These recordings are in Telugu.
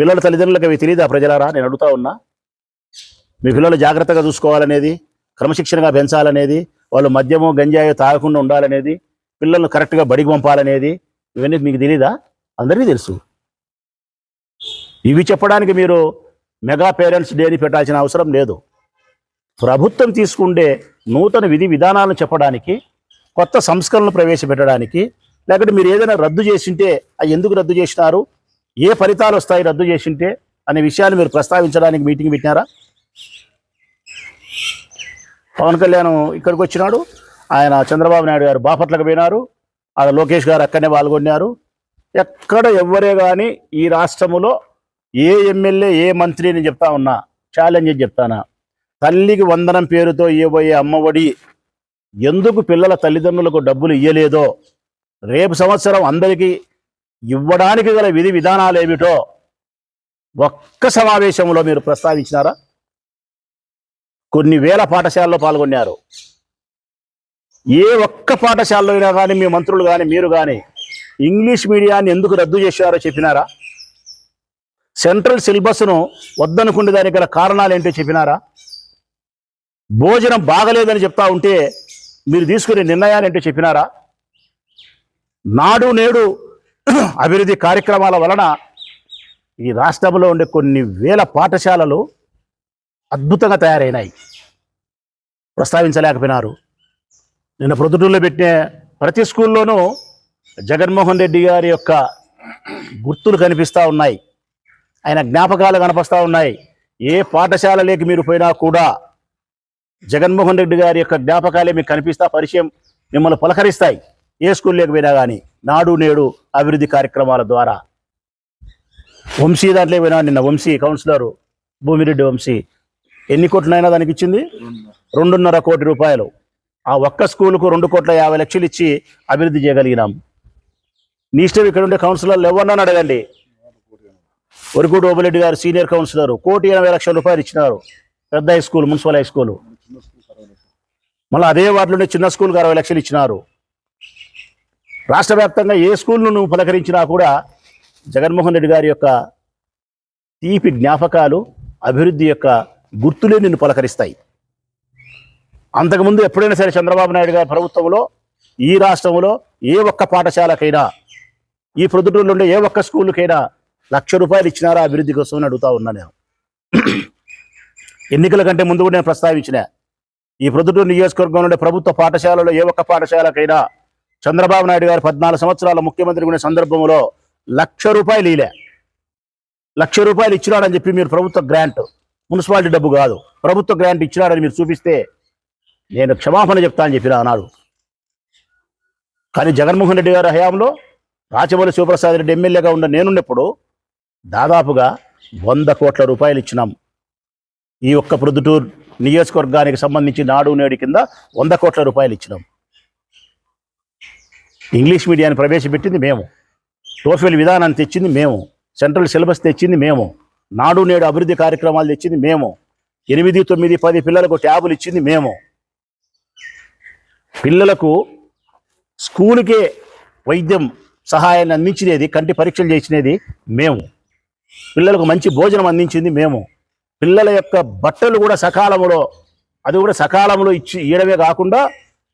పిల్లల తల్లిదండ్రులకు అవి తెలియదా ప్రజలారా? నేను అడుగుతా ఉన్నా. మీ పిల్లలు జాగ్రత్తగా చూసుకోవాలనేది క్రమశిక్షణగా పెంచాలనేది వాళ్ళు మద్యము గంజాయో తాగకుండా ఉండాలనేది పిల్లలను కరెక్ట్గా బడికి పంపాలనేది ఇవన్నీ మీకు తెలీదా? అందరికీ తెలుసు. ఇవి చెప్పడానికి మీరు మెగా పేరెంట్స్ డేని పెట్టాల్సిన అవసరం లేదు. ప్రభుత్వం తీసుకుండే నూతన విధి విధానాలను చెప్పడానికి కొత్త సంస్కరణలు ప్రవేశపెట్టడానికి లేకపోతే మీరు ఏదైనా రద్దు చేసింటే అవి ఎందుకు రద్దు చేసినారు? ఏ ఫలితాలు వస్తాయి రద్దు చేసింటే అనే విషయాన్ని మీరు ప్రస్తావించడానికి మీటింగ్ పెట్టినారా? పవన్ కళ్యాణ్ ఇక్కడికి వచ్చినాడు. ఆయన చంద్రబాబు నాయుడు గారు బాపట్లకు పోయినారు. ఆడ లోకేష్ గారు అక్కడనే పాల్గొన్నారు. ఎక్కడ ఎవ్వరే కానీ ఈ రాష్ట్రములో ఏ ఎమ్మెల్యే ఏ మంత్రి అని చెప్తా ఉన్నా ఛాలెంజ్ చెప్తానా? తల్లికి వందనం పేరుతో ఇవ్వబోయే అమ్మఒడి ఎందుకు పిల్లల తల్లిదండ్రులకు డబ్బులు ఇయ్యలేదో? రేపు సంవత్సరం అందరికీ ఇవ్వడానికి గల విధి విధానాలు ఏమిటో ఒక్క సమావేశంలో మీరు ప్రస్తావించినారా? కొన్ని వేల పాఠశాలలో పాల్గొన్నారు. ఏ ఒక్క పాఠశాలలో అయినా కానీ మీ మంత్రులు కానీ మీరు కానీ ఇంగ్లీష్ మీడియాన్ని ఎందుకు రద్దు చేశారో చెప్పినారా? సెంట్రల్ సిలబస్ను వద్దనుకునే దానికి గల కారణాలు ఏంటో చెప్పినారా? భోజనం బాగలేదని చెప్తా ఉంటే మీరు తీసుకునే నిర్ణయాలు ఏంటో చెప్పినారా? నాడు నేడు అభివృద్ధి కార్యక్రమాల వలన ఈ రాష్ట్రంలో ఉండే కొన్ని వేల పాఠశాలలు అద్భుతంగా తయారైనాయి. ప్రస్తావించలేకపోయినారు. నిన్న ప్రొద్దుటూరులో పెట్టిన ప్రతి స్కూల్లోనూ జగన్మోహన్ రెడ్డి గారి యొక్క గుర్తులు కనిపిస్తూ ఉన్నాయి. ఆయన జ్ఞాపకాలు కనిపిస్తూ ఉన్నాయి. ఏ పాఠశాలలోకి మీరు పోయినా కూడా జగన్మోహన్ రెడ్డి గారి యొక్క జ్ఞాపకాలే మీకు కనిపిస్తా పరిచయం మిమ్మల్ని పలకరిస్తాయి. ఏ స్కూల్లోకి పోయినా కానీ నాడు నేడు అభివృద్ధి కార్యక్రమాల ద్వారా. వంశీ దాంట్లో పోయినా నిన్న వంశీ కౌన్సిలర్ భూమిరెడ్డి వంశీ. ఎన్ని కోట్లైనా దానికి ఇచ్చింది? రెండున్నర కోటి రూపాయలు. ఆ ఒక్క స్కూలుకు రెండు కోట్ల యాభై లక్షలు ఇచ్చి అభివృద్ధి చేయగలిగినాం. నీ ఇష్టం ఇక్కడ ఉండే కౌన్సిలర్లు ఎవరన్నా అడగండి. వరకుడు ఓబిరెడ్డి గారు సీనియర్ కౌన్సిలర్ కోటి ఎనభై లక్షల రూపాయలు ఇచ్చినారు. పెద్ద high school municipal high school. మళ్ళీ అదే వాటిలోనే చిన్న స్కూల్కి అరవై లక్షలు ఇచ్చినారు. రాష్ట్ర వ్యాప్తంగా ఏ స్కూల్ను నువ్వు పలకరించినా కూడా జగన్మోహన్ రెడ్డి గారి యొక్క తీపి జ్ఞాపకాలు అభివృద్ధి యొక్క గుర్తులే నిన్ను పలకరిస్తాయి. అంతకుముందు ఎప్పుడైనా సరే చంద్రబాబు నాయుడు గారి ప్రభుత్వంలో ఈ రాష్ట్రంలో ఏ ఒక్క పాఠశాలకైనా ఈ ప్రొద్దుటూరులో ఉండే ఏ ఒక్క స్కూల్కైనా లక్ష రూపాయలు ఇచ్చినారా అభివృద్ధి కోసం అని అడుగుతా ఉన్నా నేను. ఎన్నికల కంటే ముందు కూడా నేను ప్రస్తావించిన ఈ ప్రొద్దుటూరు నియోజకవర్గంలో ఉండే ప్రభుత్వ పాఠశాలలో ఏ ఒక్క పాఠశాలకైనా చంద్రబాబు నాయుడు గారు పద్నాలుగు సంవత్సరాల ముఖ్యమంత్రి ఉండే సందర్భంలో లక్ష రూపాయలు ఇలే. లక్ష రూపాయలు ఇచ్చినాడని చెప్పి మీరు ప్రభుత్వ గ్రాంట్ మున్సిపాలిటీ డబ్బు కాదు ప్రభుత్వ గ్రాంట్ ఇచ్చినాడని మీరు చూపిస్తే నేను క్షమాపణ చెప్తా అని చెప్పిన అన్నాడు. కానీ జగన్మోహన్ రెడ్డి గారి హయాంలో రాచమల్లి శివప్రసాద్ రెడ్డి ఎమ్మెల్యేగా ఉన్న నేనున్నప్పుడు దాదాపుగా వంద కోట్ల రూపాయలు ఇచ్చినాం. ఈ ఒక్క ప్రొద్దుటూరు నియోజకవర్గానికి సంబంధించి నాడు నేడు కింద వంద కోట్ల రూపాయలు ఇచ్చినాం. ఇంగ్లీష్ మీడియాన్ని ప్రవేశపెట్టింది మేము. టోఫెల్ విధానాన్ని తెచ్చింది మేము. సెంట్రల్ సిలబస్ తెచ్చింది మేము. నాడు నేడు అభివృద్ధి కార్యక్రమాలు తెచ్చింది మేము. ఎనిమిది తొమ్మిది పది పిల్లలకు ట్యాబులు ఇచ్చింది మేము. పిల్లలకు స్కూలుకే వైద్యం సహాయాన్ని అందించినది కంటి పరీక్షలు చేసినది మేము. పిల్లలకు మంచి భోజనం అందించింది మేము. పిల్లల యొక్క బట్టలు కూడా సకాలంలో అది కూడా సకాలంలో ఇచ్చి ఇయడమే కాకుండా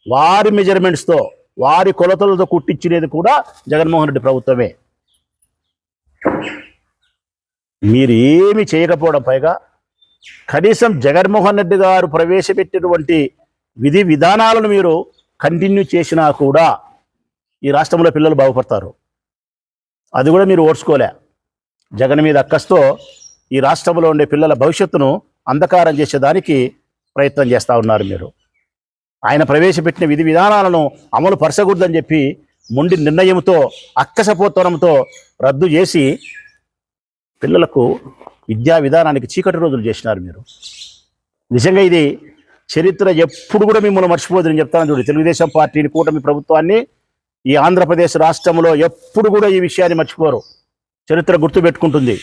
వారి మెజర్మెంట్స్తో వారి కొలతలతో కుట్టించినది కూడా జగన్మోహన్ రెడ్డి ప్రభుత్వమే. మీరు ఏమి చేయకపోవడం పైగా కనీసం జగన్మోహన్ రెడ్డి గారు ప్రవేశపెట్టినటువంటి విధి విధానాలను మీరు కంటిన్యూ చేసినా కూడా ఈ రాష్ట్రంలో పిల్లలు బాగుపడతారు. అది కూడా మీరు ఓడ్చుకోలే జగన్ మీద అక్కస్తో ఈ రాష్ట్రంలో ఉండే పిల్లల భవిష్యత్తును అంధకారం చేసేదానికి ప్రయత్నం చేస్తూ ఉన్నారు మీరు. ఆయన ప్రవేశపెట్టిన విధి విధానాలను అమలు పరచకూడదని చెప్పి మొండి నిర్ణయంతో అక్కసపోతనంతో రద్దు చేసి పిల్లలకు విద్యా విధానానికి చీకటి రోజులు చేసినారు మీరు. నిజంగా ఇది చరిత్ర ఎప్పుడు కూడా మిమ్మల్ని మర్చిపోదు. నేను చెప్తాను చూడు తెలుగుదేశం పార్టీని కూటమి ప్రభుత్వాన్ని ఈ ఆంధ్రప్రదేశ్ రాష్ట్రంలో ఎప్పుడు కూడా ఈ విషయాన్ని మర్చిపోరు. చరిత్ర గుర్తుపెట్టుకుంటుంది.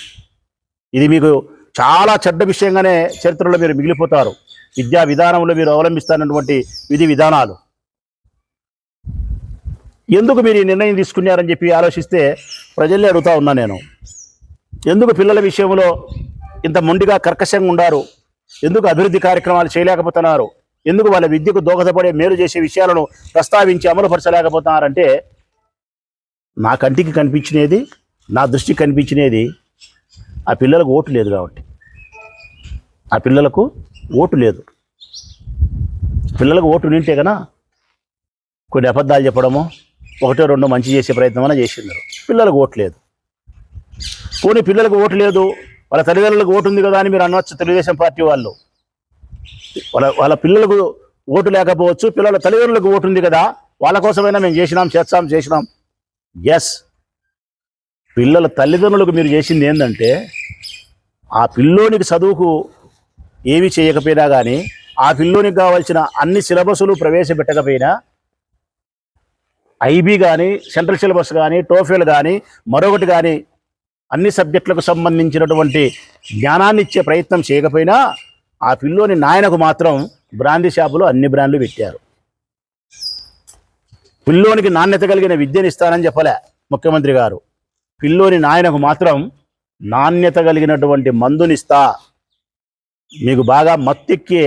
ఇది మీకు చాలా చెడ్డ విషయంగానే చరిత్రలో మీరు మిగిలిపోతారు. విద్యా విధానంలో మీరు అవలంబిస్తున్నటువంటి విధి విధానాలు. ఎందుకు మీరు ఈ నిర్ణయం తీసుకున్నారని చెప్పి ఆలోచిస్తే ప్రజల్ని అడుగుతా ఉన్నా నేను. ఎందుకు పిల్లల విషయంలో ఇంత మొండిగా కర్కశంగా ఉండారు? ఎందుకు అభివృద్ధి కార్యక్రమాలు చేయలేకపోతున్నారు? ఎందుకు వాళ్ళ విద్యకు దోహదపడే మేలు చేసే విషయాలను ప్రస్తావించి అమలుపరచలేకపోతున్నారంటే నా కంటికి కనిపించినది నా దృష్టికి కనిపించినది ఆ పిల్లలకు ఓటు లేదు కాబట్టి. ఆ పిల్లలకు ఓటు లేదు. పిల్లలకు ఓటు నింటే కన్నా కొన్ని అబద్ధాలు చెప్పడము ఒకటో రెండో మంచి చేసే ప్రయత్నం అయినా చేసినారు పిల్లలకు ఓటు లేదు. పోనీ పిల్లలకు ఓటు లేదు. వాళ్ళ తల్లిదండ్రులకు ఓటు ఉంది కదా అని మీరు అనవచ్చు తెలుగుదేశం పార్టీ వాళ్ళు. వాళ్ళ వాళ్ళ పిల్లలకు ఓటు లేకపోవచ్చు. పిల్లల తల్లిదండ్రులకు ఓటు ఉంది కదా. వాళ్ళ కోసమైనా మేము చేసినాం చేస్తాం చేసినాం. ఎస్ పిల్లల తల్లిదండ్రులకు మీరు చేసింది ఏంటంటే ఆ పిల్లోనికి చదువుకు ఏమి చేయకపోయినా కానీ ఆ పిల్లోనికి కావాల్సిన అన్ని సిలబస్లు ప్రవేశపెట్టకపోయినా ఐబీ కానీ సెంట్రల్ సిలబస్ కానీ టోఫెల్ కానీ మరొకటి కానీ అన్ని సబ్జెక్టులకు సంబంధించినటువంటి జ్ఞానాన్ని ఇచ్చే ప్రయత్నం చేయకపోయినా ఆ పిల్లోని నాయనకు మాత్రం బ్రాంది షాపులో అన్ని బ్రాండ్లు పెట్టారు. పిల్లోనికి నాణ్యత కలిగిన విద్యను ఇస్తానని చెప్పలే ముఖ్యమంత్రి గారు. పిల్లోని నాయనకు మాత్రం నాణ్యత కలిగినటువంటి మందునిస్తా. మీకు బాగా మత్తెక్కే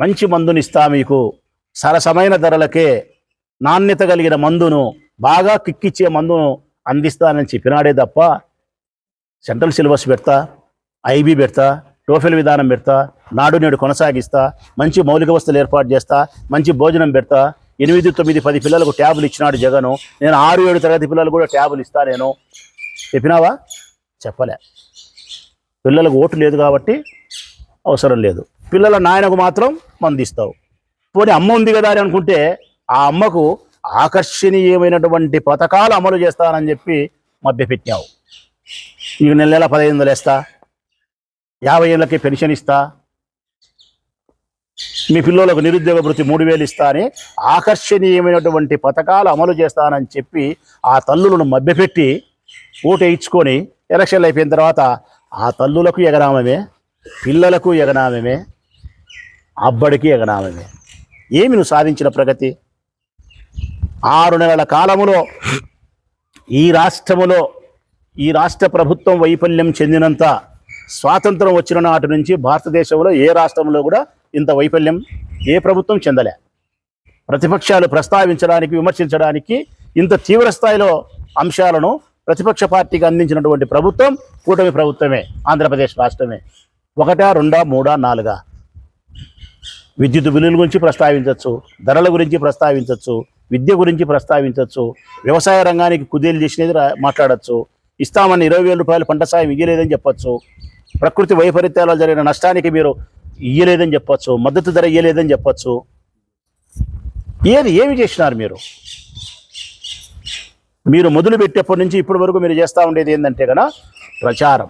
మంచి మందునిస్తా మీకు. సరసమైన ధరలకే నాణ్యత కలిగిన మందును బాగా కిక్కిచ్చే మందును అందిస్తానని చెప్పినాడే తప్ప సెంట్రల్ సిలబస్ పెడతా ఐబీ పెడతా టోఫెల్ విధానం పెడతా నాడు నేడు కొనసాగిస్తా మంచి మౌలిక వస్తువులు ఏర్పాటు చేస్తా మంచి భోజనం పెడతా ఎనిమిది తొమ్మిది పది పిల్లలకు ట్యాబులు ఇచ్చినాడు జగను. నేను ఆరు ఏడు తరగతి పిల్లలు కూడా ట్యాబులు ఇస్తా నేను. చెప్పినావా? చెప్పలే. పిల్లలకు ఓటు లేదు కాబట్టి అవసరం లేదు. పిల్లల నాయనకు మాత్రం మందిస్తావు. పోనీ అమ్మ ఉంది కదా అని అనుకుంటే ఆ అమ్మకు ఆకర్షణీయమైనటువంటి పథకాలు అమలు చేస్తానని చెప్పి మభ్యపెట్టావు నీకు నెల నెల పదహైదు వందలు వేస్తా. యాభై ఏళ్ళకి పెన్షన్ ఇస్తా. మీ పిల్లలకు నిరుద్యోగ వృత్తి మూడు వేలు ఇస్తా అని ఆకర్షణీయమైనటువంటి పథకాలు అమలు చేస్తానని చెప్పి ఆ తల్లులను మభ్యపెట్టి ఓటు వేయించుకొని ఎలక్షన్లు అయిపోయిన తర్వాత ఆ తల్లులకు ఎగరామమే. పిల్లలకు ఎగనామమే అబ్బడికి ఎగనామమే. ఏమి నువ్వు సాధించిన ప్రగతి? ఆరు నెలల కాలములో ఈ రాష్ట్రములో ఈ రాష్ట్ర ప్రభుత్వం వైఫల్యం చెందినంత స్వాతంత్రం వచ్చిన నాటి నుంచి భారతదేశంలో ఏ రాష్ట్రంలో కూడా ఇంత వైఫల్యం ఏ ప్రభుత్వం చెందలే. ప్రతిపక్షాలు ప్రస్తావించడానికి విమర్శించడానికి ఇంత తీవ్ర స్థాయిలో అంశాలను ప్రతిపక్ష పార్టీకి అందించినటువంటి ప్రభుత్వం కూటమి ప్రభుత్వమే ఆంధ్రప్రదేశ్ రాష్ట్రమే. ఒకటా రెండా మూడా నాలుగా? విద్యుత్ బిల్లుల గురించి ప్రస్తావించవచ్చు ధరల గురించి ప్రస్తావించవచ్చు విద్య గురించి ప్రస్తావించవచ్చు వ్యవసాయ రంగానికి కుదేలు చేసినది రా- ఇస్తామని ఇరవై వేల రూపాయలు పంట సాయం ఇయ్యలేదని చెప్పచ్చు ప్రకృతి వైపరీత్యాలు జరిగిన నష్టానికి మీరు ఇయ్యలేదని చెప్పచ్చు మద్దతు ధర ఇయ్యలేదని చెప్పచ్చు. ఏది ఏమి చేసినారు మీరు? మీరు మొదలు పెట్టేప్పటి నుంచి ఇప్పటి వరకు మీరు చేస్తూ ఉండేది ఏంటంటే కదా ప్రచారం.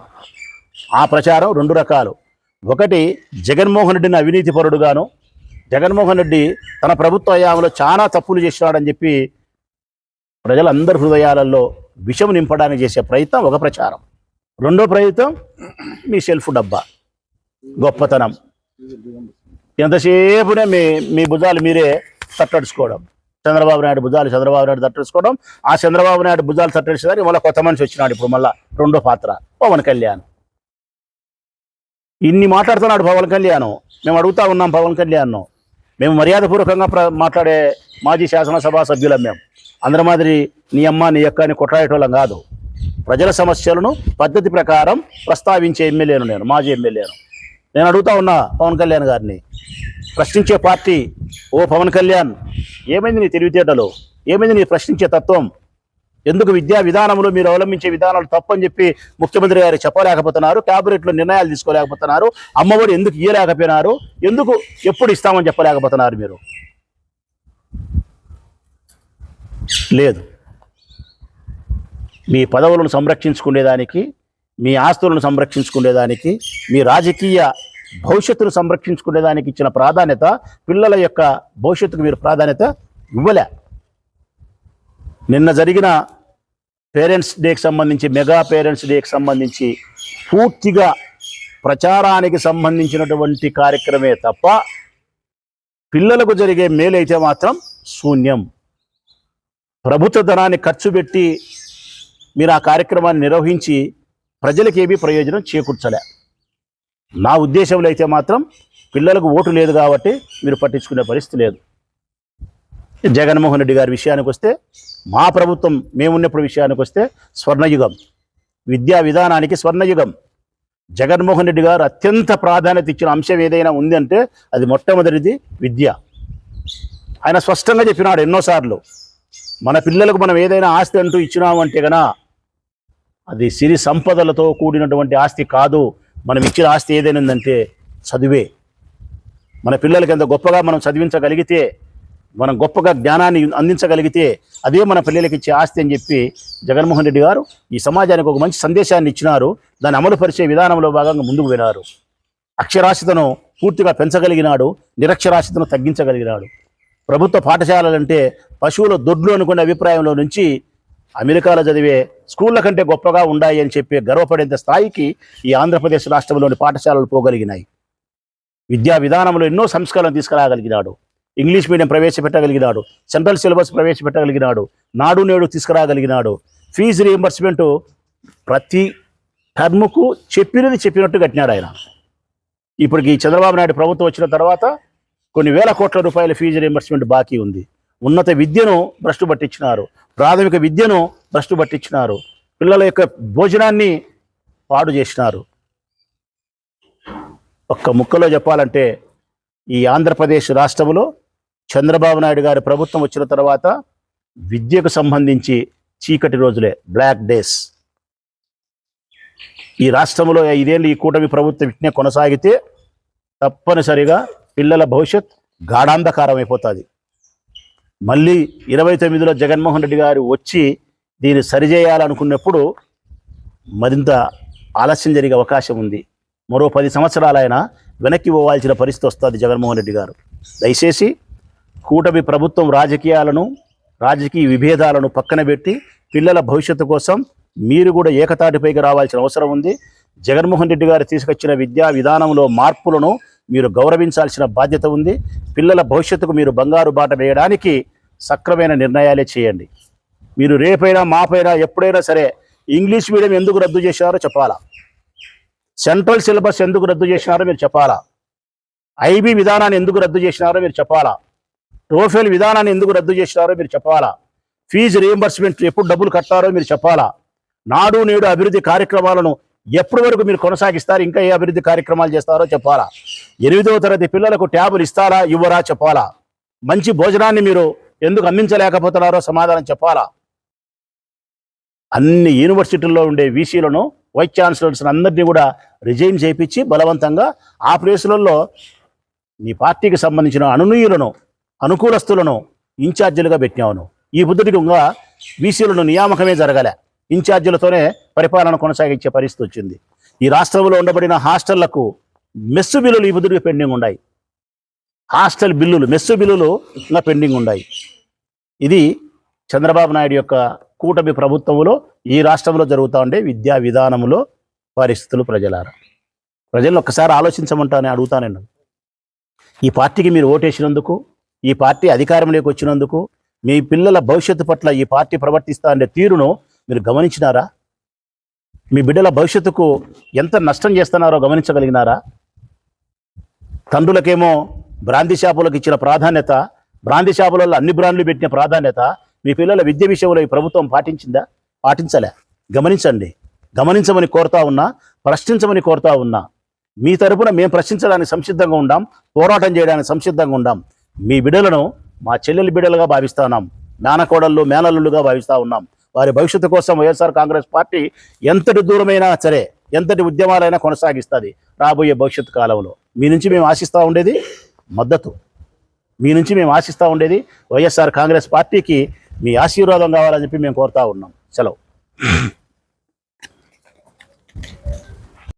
ఆ ప్రచారం రెండు రకాలు. ఒకటి జగన్మోహన్ రెడ్డిని అవినీతి పరుడుగాను. జగన్మోహన్ రెడ్డి తన ప్రభుత్వ హయాంలో చాలా తప్పులు చేసినాడని చెప్పి ప్రజలందరి హృదయాలలో విషం నింపడానికి చేసే ప్రయత్నం ఒక ప్రచారం. రెండో ప్రయత్నం మీ సెల్ఫ్ డబ్బా. గొప్పతనం. ఎంతసేపునే మీ మీ భుజాలు మీరే తట్టడుచుకోవడం. చంద్రబాబు నాయుడు భుజాలు చంద్రబాబు నాయుడు తట్టడుచుకోవడం. ఆ చంద్రబాబు నాయుడు భుజాలు తట్టడిచేదానికి మళ్ళీ కొత్త మనిషి వచ్చినాడు ఇప్పుడు మళ్ళీ రెండో పాత్ర. పవన్ కళ్యాణ్. ఇన్ని మాట్లాడుతున్నాడు పవన్ కళ్యాణ్. మేము అడుగుతా ఉన్నాం పవన్ కళ్యాణ్. మేము మర్యాదపూర్వకంగా ప్ర మాట్లాడే మాజీ శాసనసభ సభ్యులం మేము. అందరి మాదిరి నీ అమ్మ నీ యొక్క అని కొట్లాడేటోళ్ళం కాదు. ప్రజల సమస్యలను పద్ధతి ప్రకారం ప్రస్తావించే ఎమ్మెల్యేను నేను మాజీ ఎమ్మెల్యేను. నేను అడుగుతా ఉన్నా పవన్ కళ్యాణ్ గారిని. ప్రశ్నించే పార్టీ ఓ పవన్ కళ్యాణ్. ఏమైంది నీ తెలివితేటలు? ఏమైంది నీ ప్రశ్నించే తత్వం? ఎందుకు విద్యా విధానంలో మీరు అవలంబించే విధానాలు తప్పని చెప్పి ముఖ్యమంత్రి గారు చెప్పలేకపోతున్నారు క్యాబినెట్లో నిర్ణయాలు తీసుకోలేకపోతున్నారు అమ్మఒడి ఎందుకు ఇయ్యలేకపోయినారు ఎందుకు ఎప్పుడు ఇస్తామని చెప్పలేకపోతున్నారు మీరు? లేదు. మీ పదవులను సంరక్షించుకునేదానికి మీ ఆస్తులను సంరక్షించుకునేదానికి మీ రాజకీయ భవిష్యత్తును సంరక్షించుకునేదానికి ఇచ్చిన ప్రాధాన్యత పిల్లల యొక్క భవిష్యత్తుకు మీరు ప్రాధాన్యత ఇవ్వలే. నిన్న జరిగిన పేరెంట్స్ డేకి సంబంధించి మెగా పేరెంట్స్ డేకి సంబంధించి పూర్తిగా ప్రచారానికి సంబంధించినటువంటి కార్యక్రమే తప్ప పిల్లలకు జరిగే మేలైతే మాత్రం శూన్యం. ప్రభుత్వ ధనాన్ని ఖర్చు పెట్టి మీరు ఆ కార్యక్రమాన్ని నిర్వహించి ప్రజలకి ఏమీ ప్రయోజనం చేకూర్చలే. నా ఉద్దేశంలో అయితే మాత్రం పిల్లలకు ఓటు లేదు కాబట్టి మీరు పట్టించుకునే పరిస్థితి లేదు. జగన్మోహన్ రెడ్డి గారి విషయానికి వస్తే మా ప్రభుత్వం మేమున్నప్పుడు విషయానికి వస్తే స్వర్ణయుగం. విద్యా విధానానికి స్వర్ణయుగం. జగన్మోహన్ రెడ్డి గారు అత్యంత ప్రాధాన్యత ఇచ్చిన అంశం ఏదైనా ఉంది అంటే అది మొట్టమొదటిది విద్య. ఆయన స్పష్టంగా చెప్పినాడు ఎన్నోసార్లు మన పిల్లలకు మనం ఏదైనా ఆస్తి అంటూ ఇచ్చినామంటే గనా అది సిరి సంపదలతో కూడినటువంటి ఆస్తి కాదు. మనం ఇచ్చిన ఆస్తి ఏదైనా ఉందంటే చదువే. మన పిల్లలకి ఎంత గొప్పగా మనం చదివించగలిగితే మనం గొప్పగా జ్ఞానాన్ని అందించగలిగితే అదే మన పిల్లలకి ఇచ్చే ఆస్తి అని చెప్పి జగన్మోహన్ రెడ్డి గారు ఈ సమాజానికి ఒక మంచి సందేశాన్ని ఇచ్చినారు. దాన్ని అమలు పరిచే విధానంలో భాగంగా ముందుకు వెళ్ళారు అక్షరాస్యతను పూర్తిగా పెంచగలిగినాడు నిరక్షరాస్యతను తగ్గించగలిగినాడు. ప్రభుత్వ పాఠశాలలంటే పశువుల దొడ్లు అనుకునే అభిప్రాయంలో నుంచి అమెరికాలో చదివే స్కూళ్ళ కంటే గొప్పగా ఉన్నాయి అని చెప్పి గర్వపడేంత స్థాయికి ఈ ఆంధ్రప్రదేశ్ రాష్ట్రంలోని పాఠశాలలు పోగలిగినాయి. విద్యా విధానంలో ఎన్నో సంస్కరణలు తీసుకురాగలిగినాడు. ఇంగ్లీష్ మీడియం ప్రవేశపెట్టగలిగినాడు. సెంట్రల్ సిలబస్ ప్రవేశపెట్టగలిగినాడు. నాడు నేడు తీసుకురాగలిగినాడు. ఫీజు రీఎంబర్స్మెంట్ ప్రతి టర్ముకు చెప్పినది చెప్పినట్టు కట్టినాడు ఆయన. ఇప్పటికి చంద్రబాబు నాయుడు ప్రభుత్వం వచ్చిన తర్వాత కొన్ని వేల కోట్ల రూపాయల ఫీజు రీఎంబర్స్మెంట్ బాకీ ఉంది. ఉన్నత విద్యను భ్రష్టు పట్టించినారు. ప్రాథమిక విద్యను భ్రష్టు పట్టించినారు. పిల్లల యొక్క భోజనాన్ని పాడు చేసినారు. ఒక్క ముక్కలో చెప్పాలంటే ఈ ఆంధ్రప్రదేశ్ రాష్ట్రంలో చంద్రబాబు నాయుడు గారి ప్రభుత్వం వచ్చిన తర్వాత విద్యకు సంబంధించి చీకటి రోజులే బ్లాక్ డేస్ ఈ రాష్ట్రంలో ఐదేళ్ళు ఈ కూటమి ప్రభుత్వం ఇట్నే కొనసాగితే తప్పనిసరిగా పిల్లల భవిష్యత్ గాఢాంధకారం అయిపోతుంది. మళ్ళీ ఇరవై తొమ్మిదిలో జగన్మోహన్ రెడ్డి గారు వచ్చి దీన్ని సరిచేయాలనుకున్నప్పుడు మరింత ఆలస్యం జరిగే అవకాశం ఉంది. మరో పది సంవత్సరాలైనా వెనక్కి పోవాల్సిన పరిస్థితి వస్తుంది జగన్మోహన్ రెడ్డి గారు. దయచేసి కూటమి ప్రభుత్వం రాజకీయాలను రాజకీయ విభేదాలను పక్కన పెట్టి పిల్లల భవిష్యత్తు కోసం మీరు కూడా ఏకతాటిపైకి రావాల్సిన అవసరం ఉంది. జగన్మోహన్ రెడ్డి గారు తీసుకొచ్చిన విద్యా విధానంలో మార్పులను మీరు గౌరవించాల్సిన బాధ్యత ఉంది. పిల్లల భవిష్యత్తుకు మీరు బంగారు బాట వేయడానికి సక్రమైన నిర్ణయాలే చేయండి. మీరు రేపైనా మాపైనా ఎప్పుడైనా సరే ఇంగ్లీష్ మీడియం ఎందుకు రద్దు చేశారో చెప్పాలా? సెంట్రల్ సిలబస్ ఎందుకు రద్దు చేసినారో మీరు చెప్పాలా? ఐబీ విధానాన్ని ఎందుకు రద్దు చేసినారో మీరు చెప్పాలా? టోఫెల్ విధానాన్ని ఎందుకు రద్దు చేసినారో మీరు చెప్పాలా? ఫీజు రీఎంబర్స్మెంట్ ఎప్పుడు డబ్బులు కట్టారో మీరు చెప్పాలా? నాడు నేడు అభివృద్ధి కార్యక్రమాలను ఎప్పటి వరకు మీరు కొనసాగిస్తారు? ఇంకా ఏ అభివృద్ధి కార్యక్రమాలు చేస్తారో చెప్పాలా? ఎనిమిదవ తరగతి పిల్లలకు ట్యాబులు ఇస్తారా? ఇవ్వరా? చెప్పాలా? మంచి భోజనాన్ని మీరు ఎందుకు అందించలేకపోతున్నారో సమాధానం చెప్పాలా? అన్ని యూనివర్సిటీల్లో ఉండే వీసీలను వైస్ ఛాన్సలర్స్ అందరినీ కూడా రిజైన్ చేయించి బలవంతంగా ఆ ప్లేసులలో మీ పార్టీకి సంబంధించిన అనునీయులను అనుకూలస్తులను ఇన్ఛార్జీలుగా పెట్టినావును. ఈ బుద్ధుడికి ఇంకా బీసీలను నియామకమే జరగలే. ఇన్ఛార్జీలతోనే పరిపాలన కొనసాగించే పరిస్థితి వచ్చింది. ఈ రాష్ట్రంలో ఉండబడిన హాస్టళ్ళకు మెస్సు బిల్లులు ఈ బుద్ధుడికి పెండింగ్ ఉన్నాయి హాస్టల్ బిల్లులు మెస్సు బిల్లులు ఇంకా పెండింగ్ ఉన్నాయి ఇది చంద్రబాబు నాయుడు యొక్క కూటమి ప్రభుత్వంలో ఈ రాష్ట్రంలో జరుగుతూ ఉండే విద్యా విధానంలో పరిస్థితులు ప్రజలారా. ప్రజలను ఒక్కసారి ఆలోచించమంటానే అడుగుతానండి ఈ పార్టీకి మీరు ఓటేసినందుకు ఈ పార్టీ అధికారంలోకి వచ్చినందుకు మీ పిల్లల భవిష్యత్తు పట్ల ఈ పార్టీ ప్రవర్తిస్తా తీరును మీరు గమనించినారా? మీ బిడ్డల భవిష్యత్తుకు ఎంత నష్టం చేస్తున్నారో గమనించగలిగినారా? తండ్రులకేమో బ్రాంతి షాపులకు ఇచ్చిన ప్రాధాన్యత బ్రాంతి షాపులలో అన్ని బ్రాండ్లు పెట్టిన ప్రాధాన్యత మీ పిల్లల విద్య విషయంలో ఈ ప్రభుత్వం పాటించిందా? పాటించలే. గమనించండి. గమనించమని కోరుతా ఉన్నా ప్రశ్నించమని కోరుతా ఉన్నా మీ తరపున మేము ప్రశ్నించడానికి సంసిద్ధంగా ఉండాం పోరాటం చేయడానికి సంసిద్ధంగా ఉండాం మీ బిడ్డలను మా చెల్లెలి బిడ్డలుగా భావిస్తున్నాం మేనకోడళ్ళు మేనల్లుళ్ళుగా భావిస్తూ ఉన్నాం. వారి భవిష్యత్తు కోసం వైఎస్ఆర్ కాంగ్రెస్ పార్టీ ఎంతటి దూరమైనా సరే ఎంతటి ఉద్యమాలైనా కొనసాగిస్తుంది రాబోయే భవిష్యత్తు కాలంలో. మీ నుంచి మేము ఆశిస్తూ ఉండేది మద్దతు. మీ నుంచి మేము ఆశిస్తూ ఉండేది వైఎస్ఆర్ కాంగ్రెస్ పార్టీకి మీ ఆశీర్వాదం కావాలని చెప్పి మేము కోరుతా ఉన్నాం. సెలవు.